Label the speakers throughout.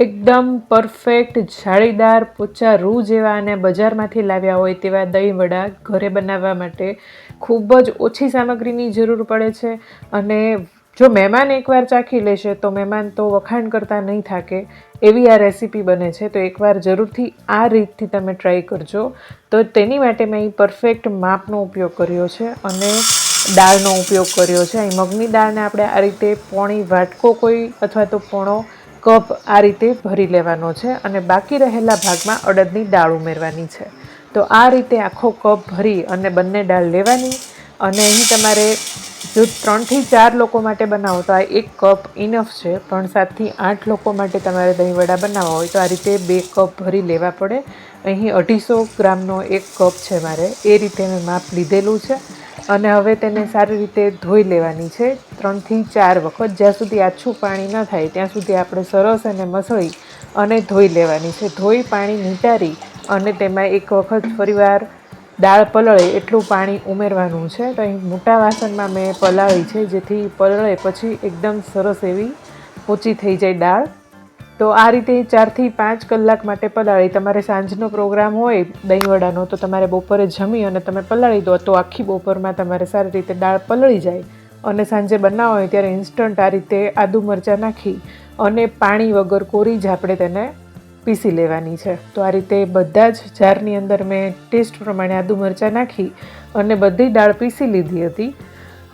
Speaker 1: એકદમ પરફેક્ટ જાળીદાર પોચા રૂ જેવા અને બજારમાંથી લાવ્યા હોય તેવા દહીં વડા ઘરે બનાવવા માટે ખૂબ જ ઓછી સામગ્રીની જરૂર પડે છે. અને જો મહેમાન એકવાર ચાખી લેશે તો મહેમાન તો વખાણ કરતા નહીં થાકે એવી આ રેસીપી બને છે. તો એકવાર જરૂરથી આ રીતથી તમે ટ્રાય કરજો. તો તેની માટે મેં અહીં પરફેક્ટ માપનો ઉપયોગ કર્યો છે અને દાળનો ઉપયોગ કર્યો છે. અહીં મગની દાળને આપણે આ રીતે પોણી વાટકો કોઈ અથવા તો પોણો કપ આ રીતે ભરી લેવાનો છે અને બાકી રહેલા ભાગમાં અડદની દાળ ઉમેરવાની છે. તો આ રીતે આખો કપ ભરી અને બંને દાળ લેવાની અને અહીં તમારે જો ત્રણથી ચાર લોકો માટે બનાવો તો આ એક કપ ઇનફ છે, પણ સાતથી આઠ લોકો માટે તમારે દહીં વડા બનાવવા હોય તો આ રીતે બે કપ ભરી લેવા પડે. અહીં અઢીસો ગ્રામનો એક કપ છે મારે, એ રીતે મેં માપ લીધેલું છે અને હવે તેને સારી રીતે ધોઈ લેવાની છે. ત્રણથી ચાર વખત જ્યાં સુધી આછું પાણી ન થાય, ત્યાં સુધી આપણે સરસ અને મસળી અને ધોઈ લેવાની છે. ધોઈ પાણી નીતારી અને તેમાં એક વખત ફરીવાર દાળ પલળે એટલું પાણી ઉમેરવાનું છે. તો અહીં મોટા વાસણમાં મેં પલાળી છે, જેથી પલળે પછી એકદમ સરસ એવી ઊંચી થઈ જાય દાળ. તો આ રીતે ચારથી પાંચ કલાક માટે પલાળી. તમારે સાંજનો પ્રોગ્રામ હોય, દહીંવડાનો, તો તમારે બપોરે જમી અને તમે પલાળી દો, તો આખી બપોરમાં તમારે સારી રીતે દાળ પલળી જાય. અને સાંજે બનાવો હોય ત્યારે ઇન્સ્ટન્ટ આ રીતે આદુ મરચાં નાખી અને પાણી વગર કોરી જ આપણે તેને પીસી લેવાની છે. તો આ રીતે બધા જ જારની અંદર મેં ટેસ્ટ પ્રમાણે આદુ મરચાં નાખી અને બધી દાળ પીસી લીધી હતી.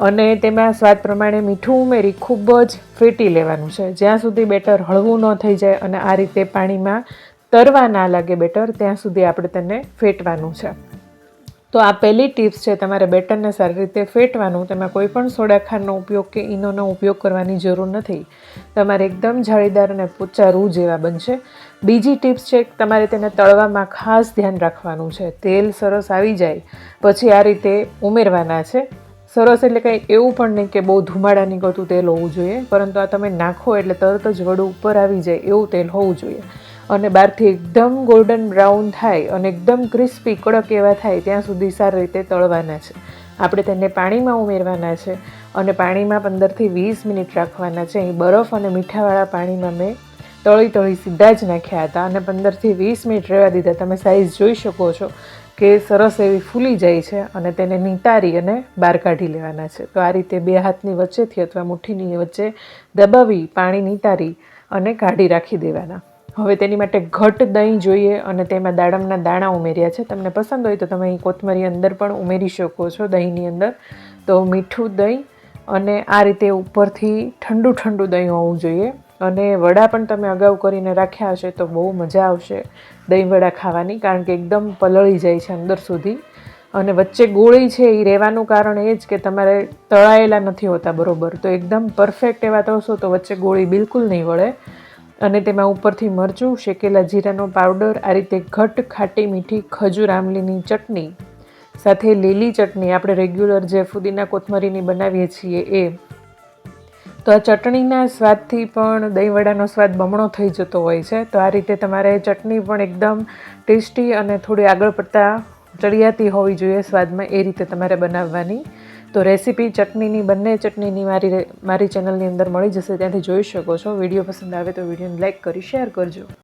Speaker 1: અને તેમાં સ્વાદ પ્રમાણે મીઠું ઉમેરી ખૂબ જ ફેટી લેવાનું છે. જ્યાં સુધી બેટર હળવું ન થઈ જાય અને આ રીતે પાણીમાં તરવા ના લાગે બેટર, ત્યાં સુધી આપણે તેને ફેટવાનું છે. તો આ પહેલી ટિપ્સ છે તમારે બેટરને સારી રીતે ફેટવાનું, તેમાં કોઈ પણ સોડા ખાંડનો ઉપયોગ કે ઈનોનો ઉપયોગ કરવાની જરૂર નથી. તમારે એકદમ જાળીદાર અને પોચા રૂ જેવા બનશે. બીજી ટિપ્સ છે કે તમારે તેને તળવામાં ખાસ ધ્યાન રાખવાનું છે. તેલ સરસ આવી જાય, પછી આ રીતે ઉમેરવાના છે. સરસ એટલે કંઈ એવું પણ નહીં કે બહુ ધુમાડા નીકળતું તેલ હોવું જોઈએ, પરંતુ આ તમે નાખો એટલે તરત જ વડું ઉપર આવી જાય એવું તેલ હોવું જોઈએ. અને બહારથી એકદમ ગોલ્ડન બ્રાઉન થાય અને એકદમ ક્રિસ્પી કડક એવા થાય, ત્યાં સુધી સારી રીતે તળવાના છે. આપણે તેને પાણીમાં ઉમેરવાના છે અને પાણીમાં પંદરથી વીસ મિનિટ રાખવાના છે. અહીં બરફ અને મીઠાવાળા પાણીમાં મેં તળી તળી સીધા જ નાખ્યા હતા અને પંદરથી વીસ મિનિટ રહેવા દીધા. તમે સાઇઝ જોઈ શકો છો કે સરસ એવી ફૂલી જાય છે અને તેને નિતારી અને બહાર કાઢી લેવાના છે. તો આ રીતે બે હાથની વચ્ચેથી અથવા મુઠ્ઠીની વચ્ચે દબાવી પાણી નિતારી અને કાઢી રાખી દેવાના. હવે તેની માટે ઘટ દહીં જોઈએ અને તેમાં દાડમના દાણા ઉમેર્યા છે. તમને પસંદ હોય તો તમે અહીં કોથમરી અંદર પણ ઉમેરી શકો છો દહીંની અંદર. તો મીઠું દહીં અને આ રીતે ઉપરથી ઠંડુ ઠંડુ દહીં હોવું જોઈએ. અને વડા પણ તમે અગાઉ કરીને રાખ્યા હશે તો બહુ મજા આવશે દહીં વડા ખાવાની, કારણ કે એકદમ પલળી જાય છે અંદર સુધી. અને વચ્ચે ગોળી છે એ રહેવાનું કારણ એ જ કે તમારે તળાયેલા નથી હોતા બરોબર. તો એકદમ પરફેક્ટ એવા તળશો તો વચ્ચે ગોળી બિલકુલ નહીં વળે. અને તેમાં ઉપરથી મરચું, શેકેલા જીરાનો પાવડર, આ રીતે ઘટ, ખાટી મીઠી, ખજૂર આમલીની ચટણી સાથે લીલી ચટણી આપણે રેગ્યુલર જે ફુદીના કોથમરીની બનાવીએ છીએ એ. તો આ ચટણીના સ્વાદથી પણ દહીંવડાનો સ્વાદ બમણો થઈ જતો હોય છે. તો આ રીતે તમારે ચટણી પણ એકદમ ટેસ્ટી અને થોડી આગળ પડતા ચડિયાતી હોવી જોઈએ સ્વાદમાં એ રીતે તમારે બનાવવાની. તો રેસીપી, ચટણીની, બંને ચટણીની મારી મારી ચેનલની અંદર મળી જશે, ત્યાંથી જોઈ શકો છો. વીડિયો પસંદ આવે તો વિડીયોને લાઇક કરી, શેર કરજો.